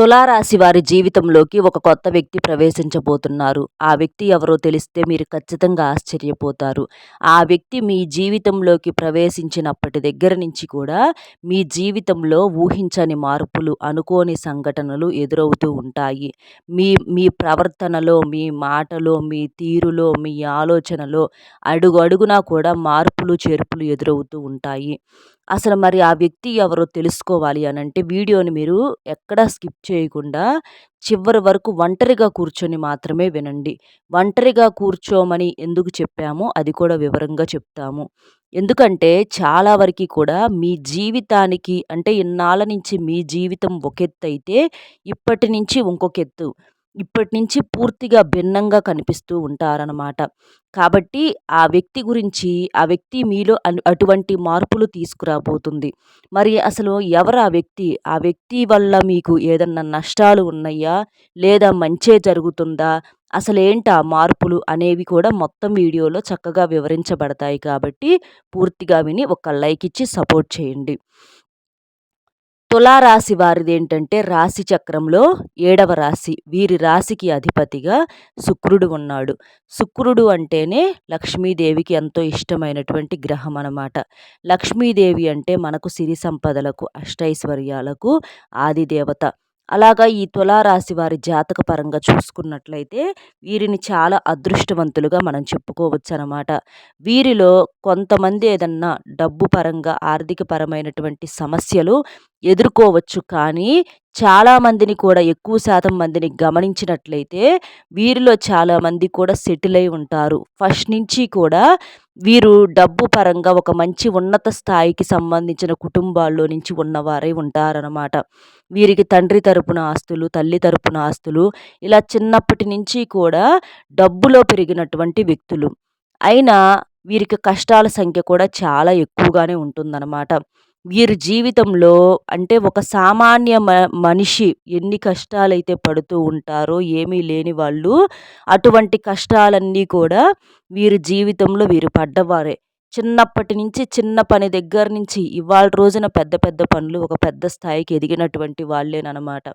తులారాశి వారి జీవితంలోకి ఒక కొత్త వ్యక్తి ప్రవేశించబోతున్నారు. ఆ వ్యక్తి ఎవరో తెలిస్తే మీరు ఖచ్చితంగా ఆశ్చర్యపోతారు. ఆ వ్యక్తి మీ జీవితంలోకి ప్రవేశించినప్పటి దగ్గర నుంచి కూడా మీ జీవితంలో ఊహించని మార్పులు అనుకోని సంఘటనలు ఎదురవుతూ ఉంటాయి. మీ మీ ప్రవర్తనలో మీ మాటలో మీ తీరులో మీ ఆలోచనలో అడుగు అడుగునా కూడా మార్పులు చేర్పులు ఎదురవుతూ ఉంటాయి. అసలు మరి ఆ వ్యక్తి ఎవరో తెలుసుకోవాలి అని అంటే వీడియోని మీరు ఎక్కడా స్కిప్ చేయకుండా చివరి వరకు ఒంటరిగా కూర్చొని మాత్రమే వినండి. ఒంటరిగా కూర్చోమని ఎందుకు చెప్పామో అది కూడా వివరంగా చెప్తాము. ఎందుకంటే చాలా వరకు కూడా మీ జీవితానికి అంటే ఇన్నాళ్ళ నుంచి మీ జీవితం ఒక ఎత్తు అయితే ఇప్పటి నుంచి ఇంకొక ఎత్తు ఇప్పటి నుంచి పూర్తిగా భిన్నంగా కనిపిస్తూ ఉంటారనమాట కాబట్టి ఆ వ్యక్తి గురించి ఆ వ్యక్తి మీలో అటువంటి మార్పులు తీసుకురాబోతుంది. మరి అసలు ఎవరు ఆ వ్యక్తి? ఆ వ్యక్తి వల్ల మీకు ఏదన్నా నష్టాలు ఉన్నాయా? లేదా మంచే జరుగుతుందా? అసలేంటి ఆ మార్పులు అనేవి కూడా మొత్తం వీడియోలో చక్కగా వివరించబడతాయి కాబట్టి పూర్తిగా విని ఒక లైక్ ఇచ్చి సపోర్ట్ చేయండి. తులారాశి వారిది ఏంటంటే రాశి చక్రంలో ఏడవ రాశి. వీరి రాశికి అధిపతిగా శుక్రుడు ఉన్నాడు. శుక్రుడు అంటేనే లక్ష్మీదేవికి ఎంతో ఇష్టమైనటువంటి గ్రహం అనమాట లక్ష్మీదేవి అంటే మనకు సిరి సంపదలకు అష్టైశ్వర్యాలకు ఆదిదేవత అలాగా ఈ తులారాశి వారి జాతక పరంగా చూసుకున్నట్లయితే వీరిని చాలా అదృష్టవంతులుగా మనం చెప్పుకోవచ్చు అనమాట వీరిలో కొంతమంది ఏదన్నా డబ్బు పరంగా ఆర్థిక పరమైనటువంటి సమస్యలు ఎదుర్కోవచ్చు. కానీ చాలామందిని కూడా ఎక్కువ శాతం మందిని గమనించినట్లయితే వీరిలో చాలామంది కూడా సెటిల్ అయి ఉంటారు. ఫస్ట్ నుంచి కూడా వీరు డబ్బు పరంగా ఒక మంచి ఉన్నత స్థాయికి సంబంధించిన కుటుంబాల్లో నుంచి ఉన్నవారై ఉంటారనమాట వీరికి తండ్రి తరపున ఆస్తులు తల్లి తరపున ఆస్తులు ఇలా చిన్నప్పటి నుంచి కూడా డబ్బులో పెరిగినటువంటి వ్యక్తులు. అయినా వీరికి కష్టాల సంఖ్య కూడా చాలా ఎక్కువగానే ఉంటుందన్నమాట. వీరి జీవితంలో అంటే ఒక సామాన్య మ మనిషి ఎన్ని కష్టాలైతే పడుతూ ఉంటారో ఏమీ లేని వాళ్ళు అటువంటి కష్టాలన్నీ కూడా వీరి జీవితంలో వీరు పడ్డవారే. చిన్నప్పటి నుంచి చిన్న పని దగ్గర నుంచి ఇవాళ రోజున పెద్ద పెద్ద పనులు ఒక పెద్ద స్థాయికి ఎదిగినటువంటి వాళ్ళేనమాట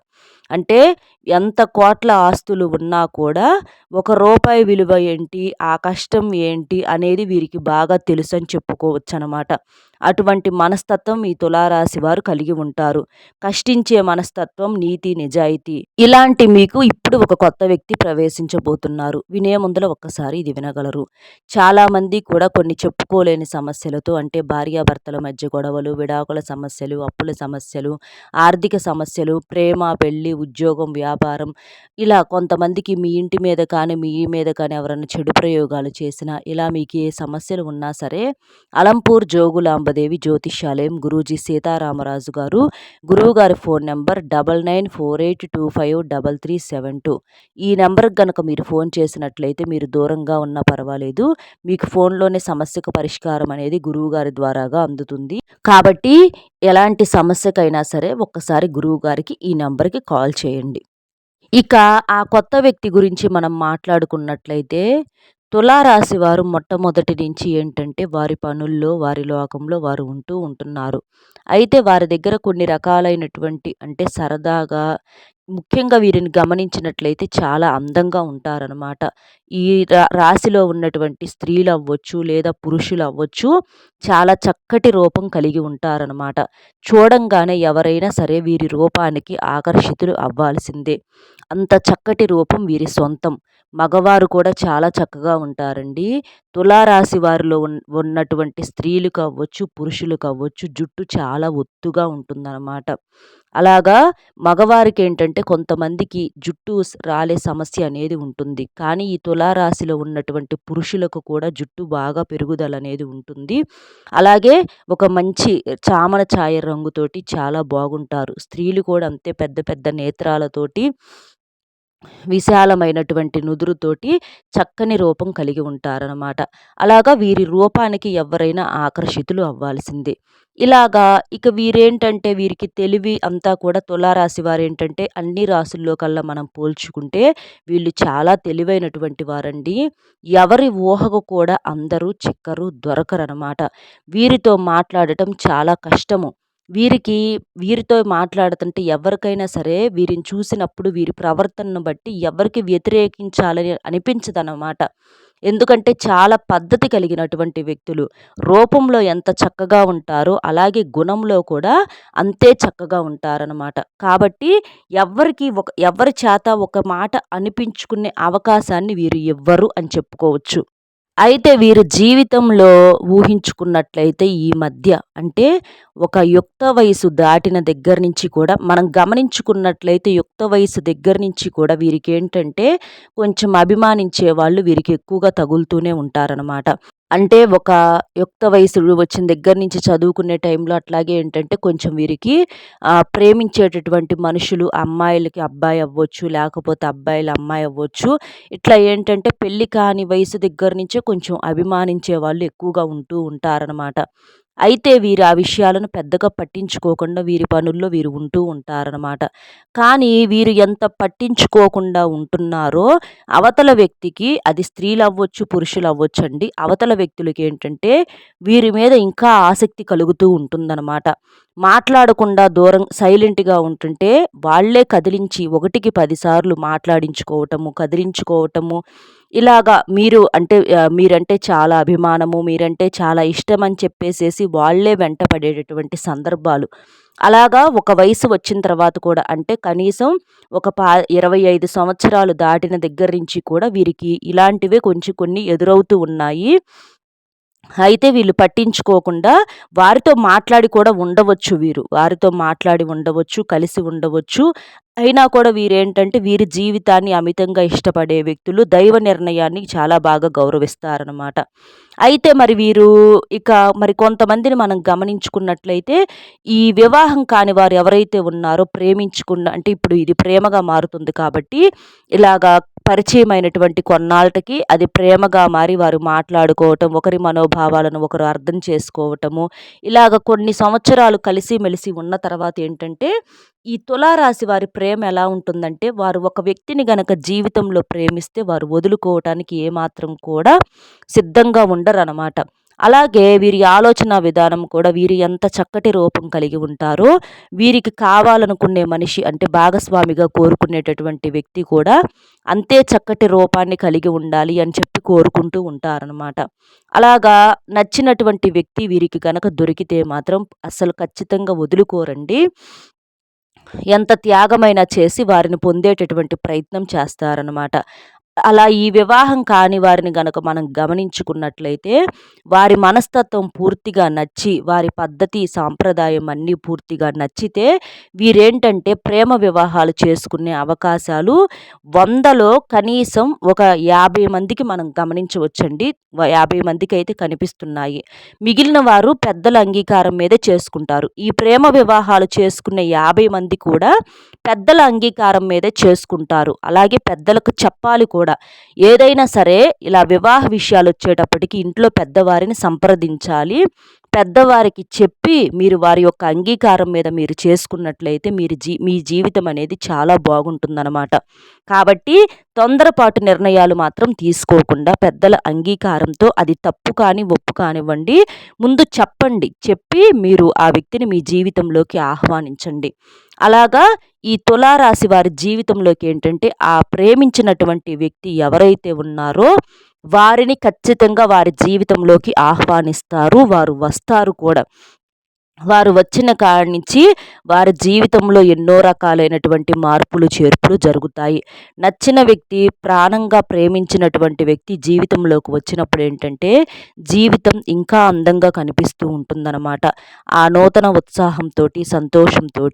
అంటే ఎంత కోట్ల ఆస్తులు ఉన్నా కూడా ఒక రూపాయి విలువ ఏంటి ఆ కష్టం ఏంటి అనేది వీరికి బాగా తెలుసు అని చెప్పుకోవచ్చు అనమాట అటువంటి మనస్తత్వం ఈ తులారాశి వారు కలిగి ఉంటారు. కష్టించే మనస్తత్వం నీతి నిజాయితీ ఇలాంటి మీకు ఇప్పుడు ఒక కొత్త వ్యక్తి ప్రవేశించబోతున్నారు. వినే ముందర ఒక్కసారి ఇది వినగలరు. చాలామంది కూడా కొన్ని చెప్పుకోలేని సమస్యలతో అంటే భార్యాభర్తల మధ్య గొడవలు విడాకుల సమస్యలు అప్పుల సమస్యలు ఆర్థిక సమస్యలు ప్రేమ పెళ్ళి ఉద్యోగం వ్యాపారం ఇలా కొంతమందికి మీ ఇంటి మీద కానీ మీ మీద కానీ ఎవరైనా చెడు ప్రయోగాలు చేసినా ఇలా మీకు ఏ సమస్యలు ఉన్నా సరే అలంపూర్ జోగులాంబ అంబదేవి జ్యోతిష్యాలయం గురూజీ సీతారామరాజు గారు. గురువుగారి phone number double nine four eight two five double three seven two. ఈ నెంబర్కి కనుక మీరు ఫోన్ చేసినట్లయితే మీరు దూరంగా ఉన్నా పర్వాలేదు. మీకు ఫోన్లోనే సమస్యకు పరిష్కారం అనేది గురువుగారి ద్వారాగా అందుతుంది. కాబట్టి ఎలాంటి సమస్యకైనా సరే ఒక్కసారి గురువు గారికి ఈ నెంబర్కి కాల్ చేయండి. ఇక ఆ కొత్త వ్యక్తి గురించి మనం మాట్లాడుకున్నట్లయితే తులారాశి వారు మొట్టమొదటి నుంచి ఏంటంటే వారి పనుల్లో వారి లోకంలో వారు ఉంటూ ఉంటున్నారు. అయితే వారి దగ్గర కొన్ని రకాలైనటువంటి అంటే సరదాగా ముఖ్యంగా వీరిని గమనించినట్లయితే చాలా అందంగా ఉంటారనమాట ఈ రా రాశిలో ఉన్నటువంటి స్త్రీలు అవ్వచ్చు లేదా పురుషులు అవ్వచ్చు చాలా చక్కటి రూపం కలిగి ఉంటారనమాట చూడంగానే ఎవరైనా సరే వీరి రూపానికి ఆకర్షితులు అవ్వాల్సిందే. అంత చక్కటి రూపం వీరి సొంతం. మగవారు కూడా చాలా చక్కగా ఉంటారండి. తులారాశి వారిలో ఉన్నటువంటి స్త్రీలు కావచ్చు పురుషులు కావచ్చు జుట్టు చాలా ఒత్తుగా ఉంటుందన్నమాట. అలాగా మగవారికి ఏంటంటే కొంతమందికి జుట్టు రాలే సమస్య అనేది ఉంటుంది. కానీ ఈ తులారాశిలో ఉన్నటువంటి పురుషులకు కూడా జుట్టు బాగా పెరుగుదల అనేది ఉంటుంది. అలాగే ఒక మంచి చామన ఛాయ రంగుతోటి చాలా బాగుంటారు. స్త్రీలు కూడా అంతే పెద్ద పెద్ద నేత్రాలతోటి విశాలమైనటువంటి నుదురుతోటి చక్కని రూపం కలిగి ఉంటారనమాట అలాగా వీరి రూపానికి ఎవరైనా ఆకర్షితులు అవ్వాల్సిందే. ఇలాగా ఇక వీరేంటంటే వీరికి తెలివి అంతా కూడా తులారాశి వారేంటంటే అన్ని రాసుల్లో కల్లా మనం పోల్చుకుంటే వీళ్ళు చాలా తెలివైనటువంటి వారండి. ఎవరి ఊహకు కూడా అందరూ చిక్కరు దొరకరనమాట వీరితో మాట్లాడటం చాలా కష్టము. వీరికి వీరితో మాట్లాడుతుంటే ఎవరికైనా సరే వీరిని చూసినప్పుడు వీరి ప్రవర్తనను బట్టి ఎవరికి వ్యతిరేకించాలని అనిపించదన్నమాట. ఎందుకంటే చాలా పద్ధతి కలిగినటువంటి వ్యక్తులు. రూపంలో ఎంత చక్కగా ఉంటారో అలాగే గుణంలో కూడా అంతే చక్కగా ఉంటారనమాట కాబట్టి ఎవరికి ఒక ఎవరి చేత ఒక మాట అనిపించుకునే అవకాశాన్ని వీరు ఇవ్వరు అని చెప్పుకోవచ్చు. అయితే వీరు జీవితంలో ఊహించుకున్నట్లయితే ఈ మధ్య అంటే ఒక యుక్త వయసు దాటిన దగ్గర నుంచి కూడా మనం గమనించుకున్నట్లయితే యుక్త వయసు దగ్గర నుంచి కూడా వీరికి ఏంటంటే కొంచెం అభిమానించే వాళ్ళు వీరికి ఎక్కువగా తగులుతూనే ఉంటారనమాట అంటే ఒక యుక్త వయసు వచ్చిన దగ్గర నుంచి చదువుకునే టైంలో అట్లాగే ఏంటంటే కొంచెం వీరికి ప్రేమించేటటువంటి మనుషులు అమ్మాయిలకి అబ్బాయి అవ్వచ్చు లేకపోతే అబ్బాయిలు అమ్మాయి అవ్వచ్చు. ఇట్లా ఏంటంటే పెళ్ళి కాని వయసు దగ్గర నుంచే కొంచెం అభిమానించే వాళ్ళు ఎక్కువగా ఉంటూ ఉంటారనమాట అయితే వీరు ఆ విషయాలను పెద్దగా పట్టించుకోకుండా వీరి పనుల్లో వీరు ఉంటూ ఉంటారనమాట కానీ వీరు ఎంత పట్టించుకోకుండా ఉంటున్నారో అవతల వ్యక్తికి అది స్త్రీలు అవ్వచ్చు పురుషులు అవ్వచ్చు అండి అవతల వ్యక్తులకి ఏంటంటే వీరి మీద ఇంకా ఆసక్తి కలుగుతూ ఉంటుందన్నమాట. మాట్లాడకుండా దూరం సైలెంట్గా ఉంటుంటే వాళ్ళే కదిలించి ఒకటికి పదిసార్లు మాట్లాడించుకోవటము కదిలించుకోవటము. ఇలాగా మీరు అంటే మీరంటే చాలా అభిమానము మీరంటే చాలా ఇష్టం అని చెప్పేసేసి వాళ్ళే వెంట పడేటటువంటి సందర్భాలు. అలాగా ఒక వయసు వచ్చిన తర్వాత కూడా అంటే కనీసం ఒక పా ఇరవై ఐదు సంవత్సరాలు దాటిన దగ్గర నుంచి కూడా వీరికి ఇలాంటివే కొంచెం కొన్ని ఎదురవుతూ ఉన్నాయి. అయితే వీళ్ళు పట్టించుకోకుండా వారితో మాట్లాడి కూడా ఉండవచ్చు వీరు. వారితో మాట్లాడి ఉండవచ్చు కలిసి ఉండవచ్చు. అయినా కూడా వీరేంటంటే వీరి జీవితాన్ని అమితంగా ఇష్టపడే వ్యక్తులు దైవ నిర్ణయాన్ని చాలా బాగా గౌరవిస్తారనమాట అయితే మరి వీరు ఇక మరి కొంతమందిని మనం గమనించుకున్నట్లయితే ఈ వివాహం కాని వారు ఎవరైతే ఉన్నారో ప్రేమించుకున్న అంటే ఇప్పుడు ఇది ప్రేమగా మారుతుంది కాబట్టి ఇలాగా పరిచయమైనటువంటి కొన్నాళ్ళకి అది ప్రేమగా మారి వారు మాట్లాడుకోవటం ఒకరి మనోభావాలను ఒకరు అర్థం చేసుకోవటము. ఇలాగ కొన్ని సంవత్సరాలు కలిసిమెలిసి ఉన్న తర్వాత ఏంటంటే ఈ తులారాశి వారి ప్రేమ ఎలా ఉంటుందంటే వారు ఒక వ్యక్తిని గనక జీవితంలో ప్రేమిస్తే వారు వదులుకోవటానికి ఏమాత్రం కూడా సిద్ధంగా ఉండరు అనమాట అలాగే వీరి ఆలోచన విధానం కూడా వీరు ఎంత చక్కటి రూపం కలిగి ఉంటారో వీరికి కావాలనుకునే మనిషి అంటే భాగస్వామిగా కోరుకునేటటువంటి వ్యక్తి కూడా అంతే చక్కటి రూపాన్ని కలిగి ఉండాలి అని చెప్పి కోరుకుంటూ ఉంటారనమాట అలాగా నచ్చినటువంటి వ్యక్తి వీరికి కనుక దొరికితే మాత్రం అసలు ఖచ్చితంగా వదులుకోరండి. ఎంత త్యాగమైనా చేసి వారిని పొందేటటువంటి ప్రయత్నం చేస్తారనమాట అలా ఈ వివాహం కాని వారిని గనక మనం గమనించుకున్నట్లయితే వారి మనస్తత్వం పూర్తిగా నచ్చి వారి పద్ధతి సాంప్రదాయం అన్నీ పూర్తిగా నచ్చితే వీరేంటంటే ప్రేమ వివాహాలు చేసుకునే అవకాశాలు వందలో కనీసం ఒక యాభై మందికి మనం గమనించవచ్చండి. యాభై మందికి అయితే కనిపిస్తున్నాయి. మిగిలిన వారు పెద్దల అంగీకారం మీదే చేసుకుంటారు. ఈ ప్రేమ వివాహాలు చేసుకునే యాభై మంది కూడా పెద్దల అంగీకారం మీదే చేసుకుంటారు. అలాగే పెద్దలకు చెప్పాలి కూడా ఏదైనా సరే ఇలా వివాహ విషయాలు వచ్చేటప్పటికి ఇంట్లో పెద్దవారిని సంప్రదించాలి. పెద్దవారికి చెప్పి మీరు వారి యొక్క అంగీకారం మీద మీరు చేసుకున్నట్లయితే మీరు జీ మీ జీవితం అనేది చాలా బాగుంటుందన్నమాట. కాబట్టి తొందరపాటు నిర్ణయాలు మాత్రం తీసుకోకుండా పెద్దల అంగీకారంతో అది తప్పు కానీ ఒప్పు కానివ్వండి ముందు చెప్పండి చెప్పి మీరు ఆ వ్యక్తిని మీ జీవితంలోకి ఆహ్వానించండి. అలాగా ఈ తులారాశి వారి జీవితంలోకి ఏంటంటే ఆ ప్రేమించినటువంటి వ్యక్తి ఎవరైతే ఉన్నారో వారిని ఖచ్చితంగా వారి జీవితంలోకి ఆహ్వానిస్తారు వారు వస్తారు కూడా. వారు వచ్చిన కాడి నుంచి వారి జీవితంలో ఎన్నో రకాలైనటువంటి మార్పులు చేర్పులు జరుగుతాయి. నచ్చిన వ్యక్తి ప్రాణంగా ప్రేమించినటువంటి వ్యక్తి జీవితంలోకి వచ్చినప్పుడు ఏంటంటే జీవితం ఇంకా అందంగా కనిపిస్తూ ఉంటుందన్నమాట. ఆ నూతన ఉత్సాహంతో సంతోషంతో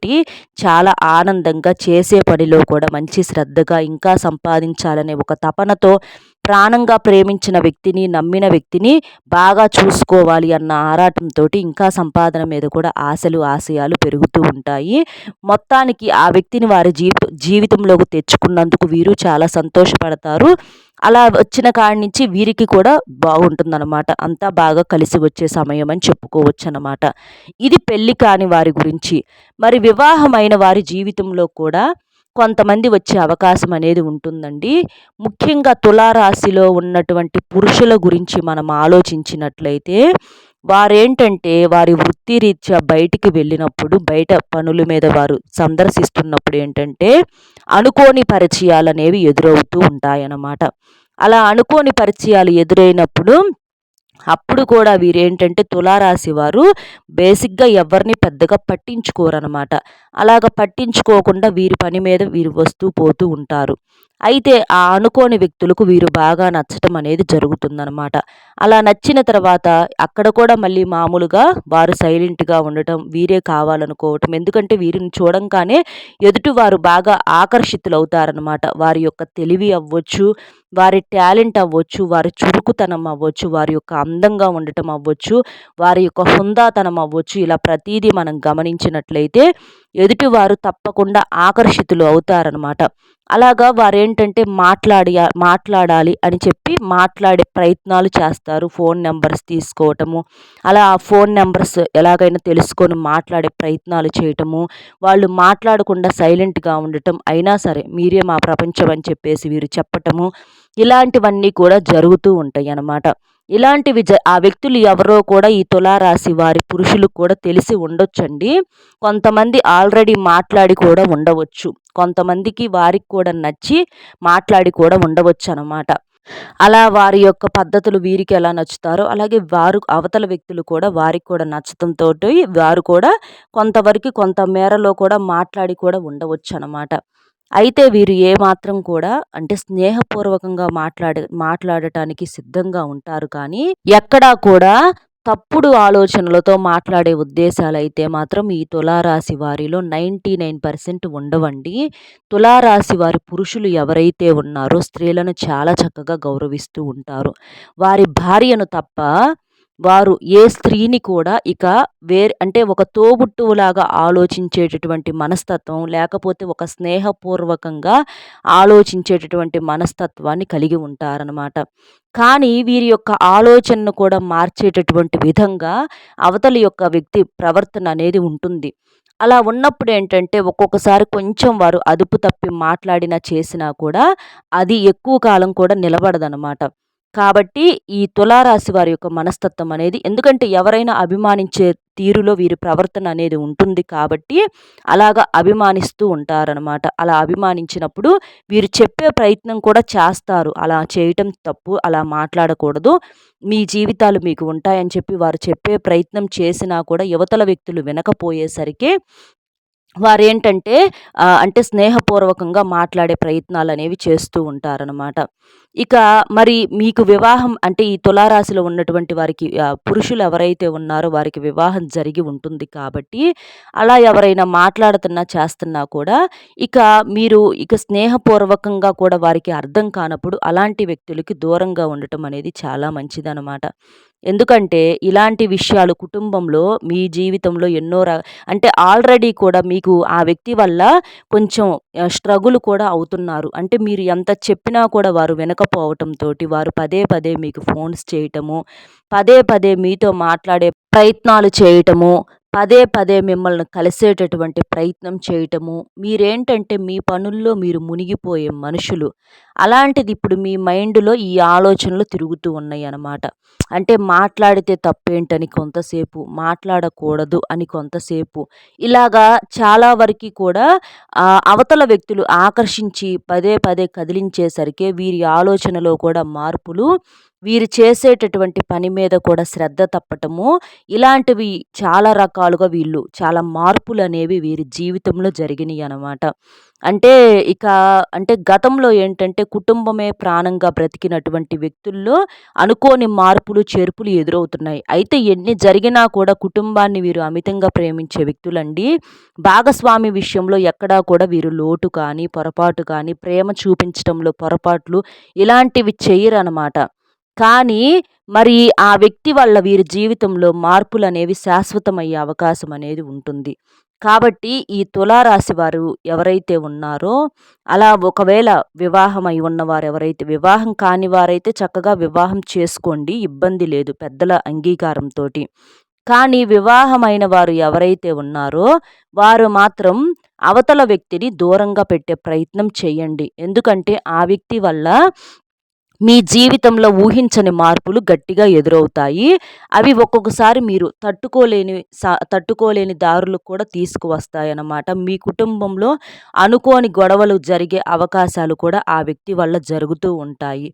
చాలా ఆనందంగా చేసే పనిలో కూడా మంచి శ్రద్ధగా ఇంకా సంపాదించాలనే ఒక తపనతో ప్రాణంగా ప్రేమించిన వ్యక్తిని నమ్మిన వ్యక్తిని బాగా చూసుకోవాలి అన్న ఆరాటంతో ఇంకా సంపాదన మీద కూడా ఆశలు ఆశయాలు పెరుగుతూ ఉంటాయి. మొత్తానికి ఆ వ్యక్తిని వారి జీవి జీవితంలోకి తెచ్చుకున్నందుకు వీరు చాలా సంతోషపడతారు. అలా వచ్చిన కాడి నుంచి వీరికి కూడా బాగుంటుందన్నమాట. అంతా బాగా కలిసి వచ్చే సమయం అని చెప్పుకోవచ్చు అనమాట ఇది పెళ్ళి కాని వారి గురించి. మరి వివాహమైన వారి జీవితంలో కూడా కొంతమంది వచ్చే అవకాశం అనేది ఉంటుందండి. ముఖ్యంగా తులారాశిలో ఉన్నటువంటి పురుషుల గురించి మనం ఆలోచించినట్లయితే వారేంటంటే వారి వృత్తిరీత్యా బయటికి వెళ్ళినప్పుడు బయట పనుల మీద వారు సందర్శిస్తున్నప్పుడు ఏంటంటే అనుకోని పరిచయాలు అనేవి ఎదురవుతూ ఉంటాయన్నమాట. అలా అనుకోని పరిచయాలు ఎదురైనప్పుడు అప్పుడు కూడా వీరేంటంటే తులారాశి వారు బేసిక్గా ఎవరిని పెద్దగా పట్టించుకోరనమాట అలాగ పట్టించుకోకుండా వీరి పని మీద వీరు వస్తూ పోతూ ఉంటారు. అయితే ఆ అనుకోని వ్యక్తులకు వీరు బాగా నచ్చటం అనేది జరుగుతుందనమాట అలా నచ్చిన తర్వాత అక్కడ కూడా మళ్ళీ మామూలుగా వారు సైలెంట్గా ఉండటం వీరే కావాలనుకోవటం ఎందుకంటే వీరిని చూడంగానే ఎదుటి వారు బాగా ఆకర్షితులవుతారనమాట వారి యొక్క తెలివి అవ్వచ్చు వారి టాలెంట్ అవ్వచ్చు వారి చురుకుతనం అవ్వచ్చు వారి యొక్క అందంగా ఉండటం అవ్వచ్చు వారి యొక్క హుందాతనం అవ్వచ్చు. ఇలా ప్రతీదీ మనం గమనించినట్లయితే ఎదుటివారు తప్పకుండా ఆకర్షితులు అవుతారనమాట అలాగా వారేంటంటే మాట్లాడి మాట్లాడాలి అని చెప్పి మాట్లాడే ప్రయత్నాలు చేస్తారు. ఫోన్ నెంబర్స్ తీసుకోవటము అలా ఆ ఫోన్ నెంబర్స్ ఎలాగైనా తెలుసుకొని మాట్లాడే ప్రయత్నాలు చేయటము వాళ్ళు మాట్లాడకుండా సైలెంట్గా ఉండటం అయినా సరే మీరే మా ప్రపంచం అని చెప్పేసి వీరు చెప్పటము ఇలాంటివన్నీ కూడా జరుగుతూ ఉంటాయి అన్నమాట ఇలాంటివి జ ఆ వ్యక్తులు ఎవరో కూడా ఈ తులారాశి వారి పురుషులు కూడా తెలిసి ఉండొచ్చండి. కొంతమంది ఆల్రెడీ మాట్లాడి కూడా ఉండవచ్చు. కొంతమందికి వారికి కూడా నచ్చి మాట్లాడి కూడా ఉండవచ్చు అనమాట అలా వారి యొక్క పద్ధతులు వీరికి ఎలా నచ్చుతారో అలాగే వారు అవతల వ్యక్తులు కూడా వారికి కూడా నచ్చడంతో వారు కూడా కొంతవరకు కొంత మేరలో కూడా మాట్లాడి కూడా ఉండవచ్చు అనమాట అయితే వీరు ఏమాత్రం కూడా అంటే స్నేహపూర్వకంగా మాట్లాడ మాట్లాడటానికి సిద్ధంగా ఉంటారు. కానీ ఎక్కడా కూడా తప్పుడు ఆలోచనలతో మాట్లాడే ఉద్దేశాలు అయితే మాత్రం ఈ తులారాశి వారిలో నైంటీ నైన్ పర్సెంట్ ఉండవండి. తులారాశి వారి పురుషులు ఎవరైతే ఉన్నారో స్త్రీలను చాలా చక్కగా గౌరవిస్తూ ఉంటారు. వారి భార్యను తప్ప వారు ఏ స్త్రీని కూడా ఇక వేరే అంటే ఒక తోబుట్టువులాగా ఆలోచించేటటువంటి మనస్తత్వం లేకపోతే ఒక స్నేహపూర్వకంగా ఆలోచించేటటువంటి మనస్తత్వాన్ని కలిగి ఉంటారనమాట కానీ వీరి యొక్క ఆలోచనను కూడా మార్చేటటువంటి విధంగా అవతలి యొక్క వ్యక్తి ప్రవర్తన అనేది ఉంటుంది. అలా ఉన్నప్పుడు ఏంటంటే ఒక్కొక్కసారి కొంచెం వారు అదుపు తప్పి మాట్లాడినా చేసినా కూడా అది ఎక్కువ కాలం కూడా నిలబడదనమాట కాబట్టి ఈ తులారాశి వారి యొక్క మనస్తత్వం అనేది ఎందుకంటే ఎవరైనా అభిమానించే తీరులో వీరి ప్రవర్తన అనేది ఉంటుంది కాబట్టి అలాగా అభిమానిస్తూ ఉంటారనమాట అలా అభిమానించినప్పుడు వీరు చెప్పే ప్రయత్నం కూడా చేస్తారు. అలా చేయటం తప్పు అలా మాట్లాడకూడదు. మీ జీవితాలు మీకు ఉంటాయని చెప్పి వారు చెప్పే ప్రయత్నం చేసినా కూడా యువతల వ్యక్తులు వినకపోయేసరికి వారేంటంటే అంటే స్నేహపూర్వకంగా మాట్లాడే ప్రయత్నాలు అనేవి చేస్తూ ఉంటారనమాట ఇక మరి మీకు వివాహం అంటే ఈ తులారాశిలో ఉన్నటువంటి వారికి పురుషులు ఎవరైతే ఉన్నారో వారికి వివాహం జరిగి ఉంటుంది కాబట్టి అలా ఎవరైనా మాట్లాడుతున్నా చేస్తున్నా కూడా ఇక మీరు ఇక స్నేహపూర్వకంగా కూడా వారికి అర్థం కానప్పుడు అలాంటి వ్యక్తులకి దూరంగా ఉండటం అనేది చాలా మంచిదనమాట ఎందుకంటే ఇలాంటి విషయాలు కుటుంబంలో మీ జీవితంలో ఎన్నో అంటే ఆల్రెడీ కూడా మీకు ఆ వ్యక్తి వల్ల కొంచెం స్ట్రగుల్ కూడా అవుతున్నారు. అంటే మీరు ఎంత చెప్పినా కూడా వారు వినకపోవటంతో వారు పదే పదే మీకు ఫోన్స్ చేయటము పదే పదే మీతో మాట్లాడే ప్రయత్నాలు చేయటము పదే పదే మిమ్మల్ని కలిసేటటువంటి ప్రయత్నం చేయటము మీరేంటంటే మీ పనుల్లో మీరు మునిగిపోయే మనుషులు. అలాంటిది ఇప్పుడు మీ మైండ్లో ఈ ఆలోచనలు తిరుగుతూ ఉన్నాయి అన్నమాట అంటే మాట్లాడితే తప్పేంటని కొంతసేపు మాట్లాడకూడదు అని కొంతసేపు. ఇలాగా చాలా వరకు కూడా అవతల వ్యక్తులు ఆకర్షించి పదే పదే కదిలించేసరికి వీరి ఆలోచనలో కూడా మార్పులు వీరు చేసేటటువంటి పని మీద కూడా శ్రద్ధ తప్పటము. ఇలాంటివి చాలా రకాలుగా వీళ్ళు చాలా మార్పులు అనేవి వీరి జీవితంలో జరిగినాయి అనమాట అంటే ఇక అంటే గతంలో ఏంటంటే కుటుంబమే ప్రాణంగా బ్రతికినటువంటి వ్యక్తుల్లో అనుకోని మార్పులు చేర్పులు ఎదురవుతున్నాయి. అయితే ఎన్ని జరిగినా కూడా కుటుంబాన్ని వీరు అమితంగా ప్రేమించే వ్యక్తులండి. భాగస్వామి విషయంలో ఎక్కడా కూడా వీరు లోటు కానీ పొరపాటు కానీ ప్రేమ చూపించడంలో పొరపాట్లు ఇలాంటివి చేయరనమాట కానీ మరి ఆ వ్యక్తి వల్ల వీరి జీవితంలో మార్పులు అనేవి శాశ్వతమయ్యే అవకాశం అనేది ఉంటుంది. కాబట్టి ఈ తులారాశి వారు ఎవరైతే ఉన్నారో అలా ఒకవేళ వివాహం అయి ఉన్నవారు ఎవరైతే వివాహం కాని వారైతే చక్కగా వివాహం చేసుకోండి ఇబ్బంది లేదు పెద్దల అంగీకారంతో కానీ వివాహమైన వారు ఎవరైతే ఉన్నారో వారు మాత్రం అవతల వ్యక్తిని దూరంగా పెట్టే ప్రయత్నం చేయండి. ఎందుకంటే ఆ వ్యక్తి వల్ల మీ జీవితంలో ఊహించని మార్పులు గట్టిగా ఎదురవుతాయి. అవి ఒక్కొక్కసారి మీరు తట్టుకోలేని తట్టుకోలేని దారులు కూడా తీసుకువస్తాయన్నమాట. మీ కుటుంబంలో అనుకోని గొడవలు జరిగే అవకాశాలు కూడా ఆ వ్యక్తి వల్ల జరుగుతూ ఉంటాయి.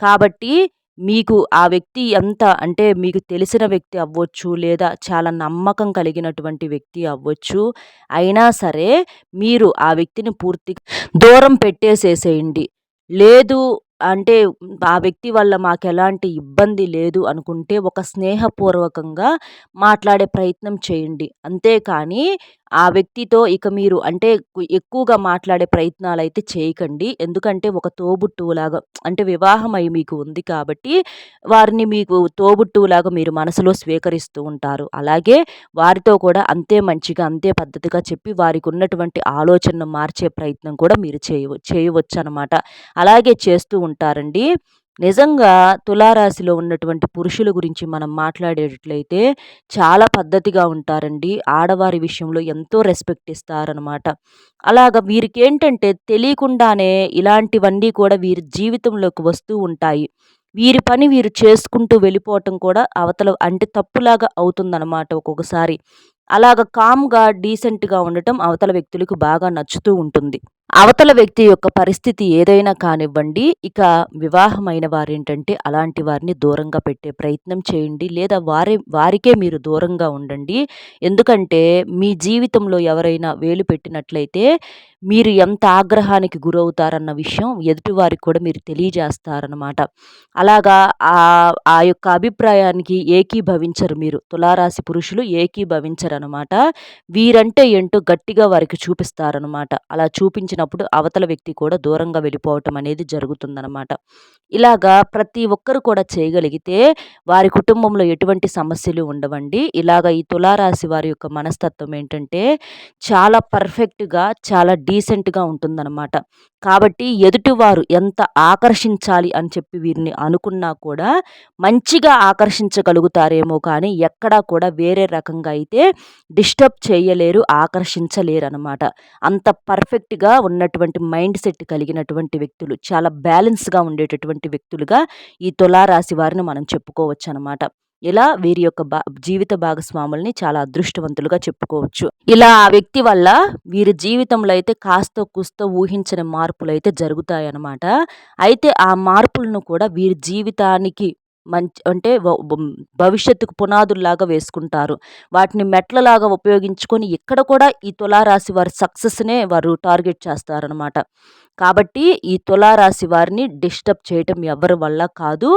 కాబట్టి మీకు ఆ వ్యక్తి ఎంత అంటే మీకు తెలిసిన వ్యక్తి అవ్వచ్చు లేదా చాలా నమ్మకం కలిగినటువంటి వ్యక్తి అవ్వచ్చు అయినా సరే మీరు ఆ వ్యక్తిని పూర్తిగా దూరం పెట్టేసేసేయండి. లేదు అంటే ఆ వ్యక్తి వల్ల మాకు ఎలాంటి ఇబ్బంది లేదు అనుకుంటే ఒక స్నేహపూర్వకంగా మాట్లాడే ప్రయత్నం చేయండి. అంతేకాని ఆ వ్యక్తితో ఇక మీరు అంటే ఎక్కువగా మాట్లాడే ప్రయత్నాలు అయితే చేయకండి. ఎందుకంటే ఒక తోబుట్టువులాగా అంటే వివాహం అయి మీకు ఉంది కాబట్టి వారిని మీకు తోబుట్టువులాగా మీరు మనసులో స్వీకరిస్తూ ఉంటారు. అలాగే వారితో కూడా అంతే మంచిగా అంతే పద్ధతిగా చెప్పి వారికి ఉన్నటువంటి ఆలోచనను మార్చే ప్రయత్నం కూడా మీరు చేయవ చేయవచ్చు అనమాట అలాగే చేస్తూ ఉంటారండి. నిజంగా తులారాశిలో ఉన్నటువంటి పురుషుల గురించి మనం మాట్లాడేటట్లయితే చాలా పద్ధతిగా ఉంటారండి. ఆడవారి విషయంలో ఎంతో రెస్పెక్ట్ ఇస్తారనమాట అలాగ వీరికి ఏంటంటే తెలియకుండానే ఇలాంటివన్నీ కూడా వీరి జీవితంలోకి వస్తూ ఉంటాయి. వీరి పని వీరు చేసుకుంటూ వెళ్ళిపోవటం కూడా అవతల అంటే తప్పులాగా అవుతుందన్నమాట ఒక్కొక్కసారి. అలాగ కామ్గా డీసెంట్గా ఉండటం అవతల వ్యక్తులకు బాగా నచ్చుతూ ఉంటుంది. అవతల వ్యక్తి యొక్క పరిస్థితి ఏదైనా కానివ్వండి ఇక వివాహమైన వారేంటంటే అలాంటి వారిని దూరంగా పెట్టే ప్రయత్నం చేయండి లేదా వారే వారికే మీరు దూరంగా ఉండండి. ఎందుకంటే మీ జీవితంలో ఎవరైనా వేలు పెట్టినట్లయితే మీరు ఎంత ఆగ్రహానికి గురవుతారన్న విషయం ఎదుటివారికి కూడా మీరు తెలియజేస్తారనమాట అలాగా ఆ ఆ యొక్క అభిప్రాయానికి ఏకీభవించరు మీరు. తులారాశి పురుషులు ఏకీభవించరు అనమాట వీరంటే ఏంటో గట్టిగా వారికి చూపిస్తారనమాట అలా చూపించినప్పుడు అవతల వ్యక్తి కూడా దూరంగా వెళ్ళిపోవటం అనేది జరుగుతుందనమాట ఇలాగా ప్రతి ఒక్కరు కూడా చేయగలిగితే వారి కుటుంబంలో ఎటువంటి సమస్యలు ఉండవండి. ఇలాగ ఈ తులారాశి వారి యొక్క మనస్తత్వం ఏంటంటే చాలా పర్ఫెక్ట్గా చాలా డీసెంట్గా ఉంటుందన్నమాట. కాబట్టి ఎదుటివారు ఎంత ఆకర్షించాలి అని చెప్పి వీరిని అనుకున్నా కూడా మంచిగా ఆకర్షించగలుగుతారేమో కానీ ఎక్కడా కూడా వేరే రకంగా అయితే డిస్టర్బ్ చేయలేరు ఆకర్షించలేరు అనమాట అంత పర్ఫెక్ట్గా ఉన్నటువంటి మైండ్ సెట్ కలిగినటువంటి వ్యక్తులు చాలా బ్యాలెన్స్గా ఉండేటటువంటి వ్యక్తులుగా ఈ తులారాశి వారిని మనం చెప్పుకోవచ్చు అనమాట ఇలా వీరి యొక్క జీవిత భాగస్వాముల్ని చాలా అదృష్టవంతులుగా చెప్పుకోవచ్చు. ఇలా ఆ వ్యక్తి వల్ల వీరి జీవితంలో అయితే కాస్త కుస్త ఊహించని మార్పులు అయితే జరుగుతాయన్నమాట. అయితే ఆ మార్పులను కూడా వీరి జీవితానికి మంచి అంటే భవిష్యత్తుకు పునాదుల్లాగా వేసుకుంటారు. వాటిని మెట్లలాగా ఉపయోగించుకొని ఇక్కడ కూడా ఈ తులారాశి వారి సక్సెస్నే వారు టార్గెట్ చేస్తారనమాట కాబట్టి ఈ తులారాశి వారిని డిస్టర్బ్ చేయటం ఎవరి వల్ల కాదు.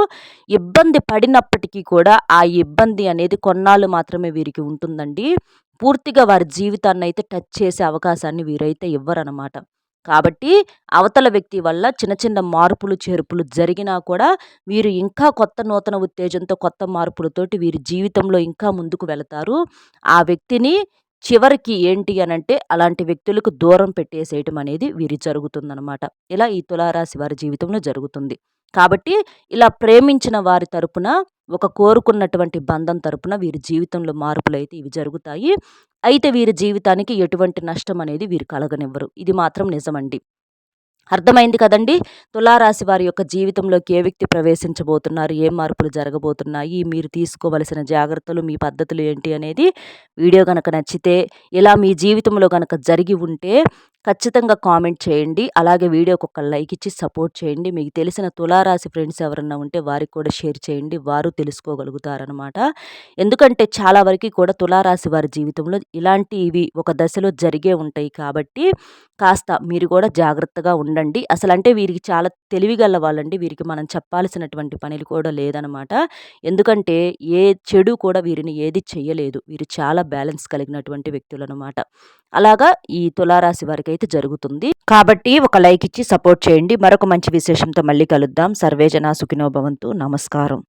ఇబ్బంది పడినప్పటికీ కూడా ఆ ఇబ్బంది అనేది కొన్నాళ్ళు మాత్రమే వీరికి ఉంటుందండి. పూర్తిగా వారి జీవితాన్ని అయితే టచ్ చేసే అవకాశాన్ని వీరైతే ఇవ్వరనమాట కాబట్టి అవతల వ్యక్తి వల్ల చిన్న చిన్న మార్పులు చేర్పులు జరిగినా కూడా వీరు ఇంకా కొత్త నూతన ఉత్తేజంతో కొత్త మార్పులతోటి వీరి జీవితంలో ఇంకా ముందుకు వెళతారు. ఆ వ్యక్తిని చివరికి ఏంటి అని అంటే అలాంటి వ్యక్తులకు దూరం పెట్టేసేయటం అనేది వీరి జరుగుతుందనమాట ఇలా ఈ తులారాశి వారి జీవితంలో జరుగుతుంది. కాబట్టి ఇలా ప్రేమించిన వారి తరపున ఒక కోరుకున్నటువంటి బంధం తరపున వీరి జీవితంలో మార్పులు అయితే ఇవి జరుగుతాయి. అయితే వీరి జీవితానికి ఎటువంటి నష్టం అనేది వీరు కలగనివ్వరు. ఇది మాత్రం నిజమండి. అర్థమైంది కదండి? తులారాశి వారి యొక్క జీవితంలోకి ఏ వ్యక్తి ప్రవేశించబోతున్నారు? ఏ మార్పులు జరగబోతున్నాయి? మీరు తీసుకోవలసిన జాగ్రత్తలు మీ పద్ధతులు ఏంటి అనేది వీడియో కనుక నచ్చితే ఇలా మీ జీవితంలో కనుక జరిగి ఉంటే ఖచ్చితంగా కామెంట్ చేయండి. అలాగే వీడియోకి ఒక లైక్ ఇచ్చి సపోర్ట్ చేయండి. మీకు తెలిసిన తులారాశి ఫ్రెండ్స్ ఎవరన్నా ఉంటే వారికి కూడా షేర్ చేయండి. వారు తెలుసుకోగలుగుతారనమాట ఎందుకంటే చాలా వరకు కూడా తులారాశి వారి జీవితంలో ఇలాంటివి ఒక దశలో జరిగే ఉంటాయి కాబట్టి కాస్త మీరు కూడా జాగ్రత్తగా ఉండండి. అసలు అంటే వీరికి చాలా తెలివిగల వాళ్ళండి. వీరికి మనం చెప్పాల్సినటువంటి పనులు కూడా లేదనమాట ఎందుకంటే ఏ చెడు కూడా వీరిని ఏది చేయలేదు వీరు చాలా బ్యాలెన్స్ కలిగినటువంటి వ్యక్తులు అనమాట అలాగా ఈ తులారాశి వారికి అయితే జరుగుతుంది. కాబట్టి ఒక లైక్ ఇచ్చి సపోర్ట్ చేయండి. మరొక మంచి విశేషంతో మళ్ళీ కలుద్దాం. సర్వేజన సుఖినోభవంతు నమస్కారం.